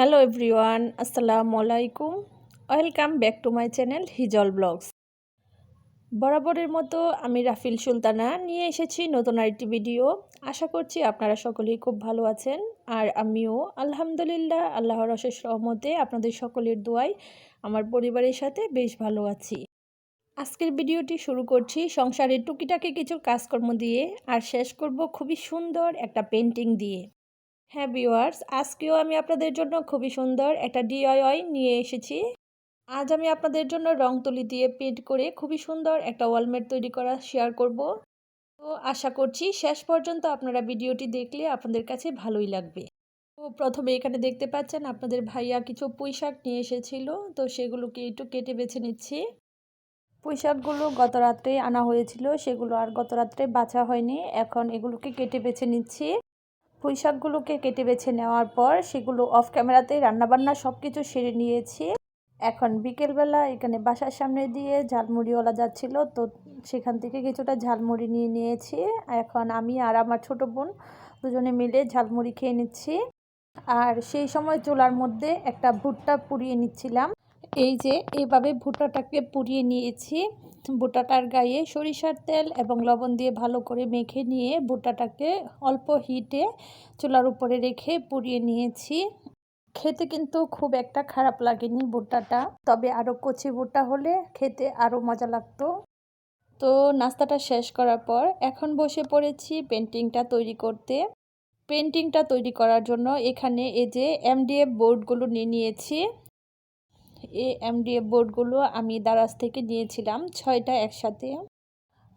Hello everyone, আসসালামু আলাইকুম। Welcome back to my channel Hijal blogs. বরাবরের মতো আমি রাফিল সুলতানা, নিয়ে এসেছি নতুন আরেকটি ভিডিও। আশা করছি আপনারা সকলেই খুব ভালো আছেন। আর আমিও, আলহামদুলিল্লাহ, আল্লাহর অশেষ রহমতে আপনাদের সকলের দোয়াই আমার পরিবারের সাথে বেশ ভালো আছি। আজকের ভিডিওটি শুরু করছি সংসারের টুকিটাকি কিছু কাজকর্ম দিয়ে, আর শেষ করব খুবই সুন্দর একটা পেন্টিং দিয়ে। হ্যাঁ ভিউয়ার্স, আজকেও আমি আপনাদের জন্য খুবই সুন্দর একটা ডিআইওয়াই নিয়ে এসেছি। আজ আমি আপনাদের জন্য রং তুলি দিয়ে পেন্ট করে খুবই সুন্দর একটা ওয়ালমেট তৈরি করা শেয়ার করব। তো আশা করছি শেষ পর্যন্ত আপনারা ভিডিওটি দেখলে আপনাদের কাছে ভালোই লাগবে। তো প্রথমে এখানে দেখতে পাচ্ছেন আপনাদের ভাইয়া কিছু পুঁই শাক নিয়ে এসেছিল, তো সেগুলোকে একটু কেটে বেছে নিচ্ছি। পুঁইশাকগুলো গত রাত্রে আনা হয়েছিল, সেগুলো আর গত রাত্রে বাছা হয়নি, এখন এগুলোকে কেটে বেছে নিচ্ছি। পুঁই শাকগুলোকে কেটে বেছে নেওয়ার পর সেগুলো অফ ক্যামেরাতে রান্নাবান্না সব কিছু সেরে নিয়েছি। এখন বিকেলবেলা এখানে বাসার সামনে দিয়ে ঝালমুড়িওয়ালা যাচ্ছিল, তো সেখান থেকে কিছুটা ঝালমুড়ি নিয়ে নিয়েছি। এখন আমি আর আমার ছোট বোন দুজনে মিলে ঝালমুড়ি খেয়ে নিচ্ছি। আর সেই সময় চুলার মধ্যে একটা ভুট্টা পুড়িয়ে নিচ্ছিলাম। এই যে এইভাবে ভুট্টাটাকে পুড়িয়ে নিয়েছি। ভুট্টাটার গায়ে সরিষার তেল এবং লবণ দিয়ে ভালো করে মেখে নিয়ে ভুট্টাটাকে অল্প হিটে চুলার উপরে রেখে পুড়িয়ে নিয়েছি। খেতে কিন্তু খুব একটা খারাপ লাগেনি ভুট্টাটা। তবে আরও কচি ভুট্টা হলে খেতে আরও মজা লাগতো। তো নাস্তাটা শেষ করার পর এখন বসে পড়েছি পেন্টিংটা তৈরি করতে। পেন্টিংটা তৈরি করার জন্য এখানে এই যে এমডিএফ বোর্ডগুলো নিয়ে নিয়েছি। এই এমডিএফ বোর্ডগুলো আমি দারাজ থেকে নিয়েছিলাম, ছয়টা একসাথে।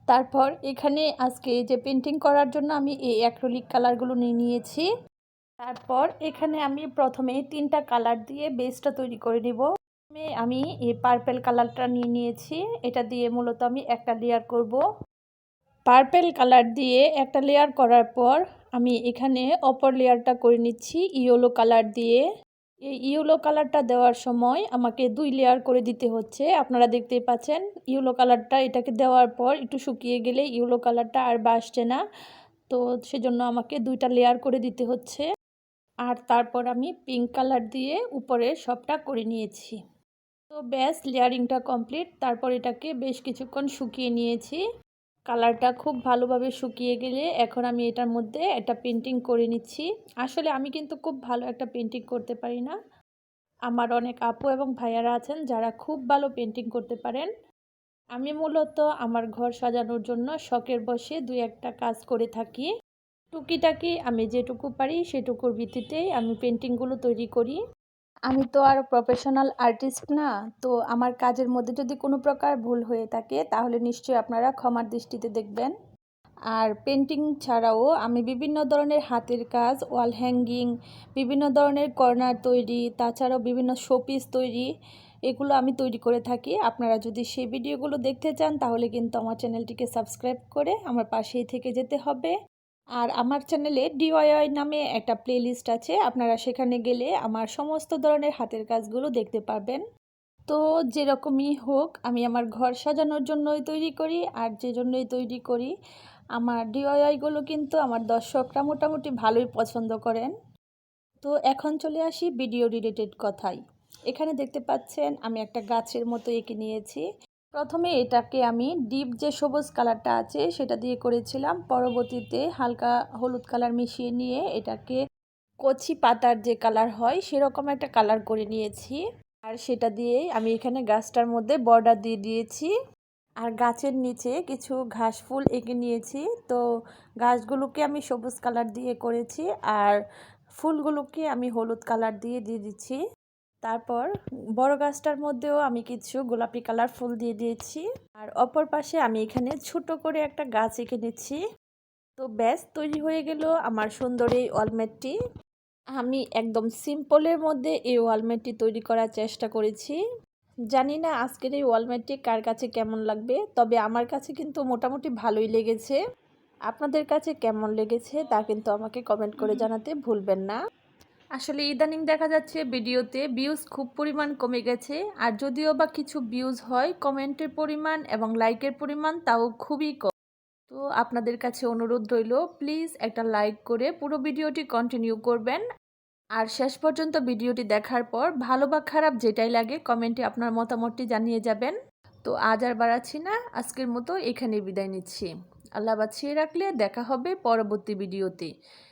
তারপর এখানে আজকে যে পেন্টিং করার জন্য আমি এই অ্যাক্রোলিক কালারগুলো নিয়ে নিয়েছি। তারপর এখানে আমি প্রথমে তিনটা কালার দিয়ে বেসটা তৈরি করে নিব। আমি এই পার্পেল কালারটা নিয়ে নিয়েছি, এটা দিয়ে মূলত আমি একটা লেয়ার করব। পার্পেল কালার দিয়ে একটা লেয়ার করার পর আমি এখানে অপর লেয়ারটা করে নিচ্ছি ইয়েলো কালার দিয়ে। এই ইয়েলো কালারটা দেওয়ার সময় আমাকে দুই লেয়ার করে দিতে হচ্ছে। আপনারা দেখতেই পাচ্ছেন, ইয়েলো কালারটা এটাকে দেওয়ার পর একটু শুকিয়ে গেলে ইয়েলো কালারটা আর বাসছে না। তো সেজন্য আমাকে দুইটা লেয়ার করে দিতে হচ্ছে। আর তারপর আমি পিঙ্ক কালার দিয়ে উপরে সবটা করে নিয়েছি। তো ব্যাস লেয়ারিংটা কমপ্লিট তারপর এটাকে বেশ কিছুক্ষণ শুকিয়ে নিয়েছি। কালারটা খুব ভালোভাবে শুকিয়ে গেলে এখন আমি এটার মধ্যে একটা পেন্টিং করে নিচ্ছি। আসলে আমি কিন্তু খুব ভালো একটা পেন্টিং করতে পারি না। আমার অনেক আপু এবং ভাইয়ারা আছেন যারা খুব ভালো পেন্টিং করতে পারেন। আমি মূলত আমার ঘর সাজানোর জন্য শখের বসে দুই একটা কাজ করে থাকি। টুকিটাকি আমি যেটুকু পারি সেটুকুর ভিত্তিতেই আমি পেন্টিংগুলো তৈরি করি। আমি তো আর প্রফেশনাল আর্টিস্ট না, তো আমার কাজের মধ্যে যদি কোনো প্রকার ভুল হয়ে থাকে, তাহলে নিশ্চয়ই আপনারা ক্ষমার দৃষ্টিতে দেখবেন। আর পেন্টিং ছাড়াও আমি বিভিন্ন ধরনের হাতের কাজ ওয়াল হ্যাঙ্গিং বিভিন্ন ধরনের কর্নার তৈরি, তাছাড়াও বিভিন্ন শোপিস তৈরি, এগুলো আমি তৈরি করে থাকি। আপনারা যদি সেই ভিডিওগুলো দেখতে চান, তাহলে কিন্তু আমার চ্যানেলটিকে সাবস্ক্রাইব করে আমার পাশেই থেকে যেতে হবে। আর আমার চ্যানেলে ডিওয়াই নামে একটা প্লেলিস্ট আছে, আপনারা সেখানে গেলে আমার সমস্ত ধরনের হাতের কাজগুলো দেখতে পারবেন। তো যেরকমই হোক, আমি আমার ঘর সাজানোর জন্যই তৈরি করি, আর যে জন্যই তৈরি করি, আমার ডিওয়াইগুলো কিন্তু আমার দর্শকরা মোটামুটি ভালোই পছন্দ করেন। তো এখন চলে আসি ভিডিও রিলেটেড কথাই এখানে দেখতে পাচ্ছেন, আমি একটা গাছের মতো এঁকে নিয়েছি। প্রথমে এটাকে আমি ডিপ যে সবুজ কালারটা আছে সেটা দিয়ে করেছিলাম। পরবর্তীতে হালকা হলুদ কালার মিশিয়ে নিয়ে এটাকে কচি পাতার যে কালার হয় সেরকম একটা কালার করে নিয়েছি। আর সেটা দিয়ে আমি এখানে গাছটার মধ্যে বর্ডার দিয়ে দিয়েছি। আর গাছের নিচে কিছু ঘাস ফুল এঁকে নিয়েছি। তো গাছগুলোকে আমি সবুজ কালার দিয়ে করেছি আর ফুলগুলোকে আমি হলুদ কালার দিয়ে দিয়ে দিচ্ছি। তারপর বড় গাছটার মধ্যেও আমি কিছু গোলাপি কালার ফুল দিয়ে দিয়েছি। আর অপর পাশে আমি এখানে ছোট করে একটা গাছ এঁকে নিচ্ছি। তো ব্যাস তৈরি হয়ে গেল আমার সুন্দর এই ওয়ালমেটটি আমি একদম সিম্পলের মধ্যে এই ওয়ালমেটটি তৈরি করার চেষ্টা করেছি। জানি না আজকের এই ওয়ালমেটটি কার কাছে কেমন লাগবে তবে আমার কাছে কিন্তু মোটামুটি ভালোই লেগেছে। আপনাদের কাছে কেমন লেগেছে তা কিন্তু আমাকে কমেন্ট করে জানাতে ভুলবেন না। আসলে ইদানিং দেখা যাচ্ছে ভিডিওতে ভিউজ খুব পরিমাণ কমে গেছে। আর যদিও বা কিছু ভিউজ হয় কমেন্টের পরিমাণ এবং লাইকের পরিমাণ তাও খুবই কম। তো আপনাদের কাছে অনুরোধ রইল প্লিজ একটা লাইক করে পুরো ভিডিওটি কন্টিনিউ করবেন। আর শেষ পর্যন্ত ভিডিওটি দেখার পর ভালো বা খারাপ যেটাই লাগে কমেন্টে আপনার মতামতটি জানিয়ে যাবেন। তো আজ আর বাড়াচ্ছি না, আজকের মতো এখানে বিদায় নিচ্ছি। আল্লাহ বাছিয়ে রাখলে দেখা হবে পরবর্তী ভিডিওতে।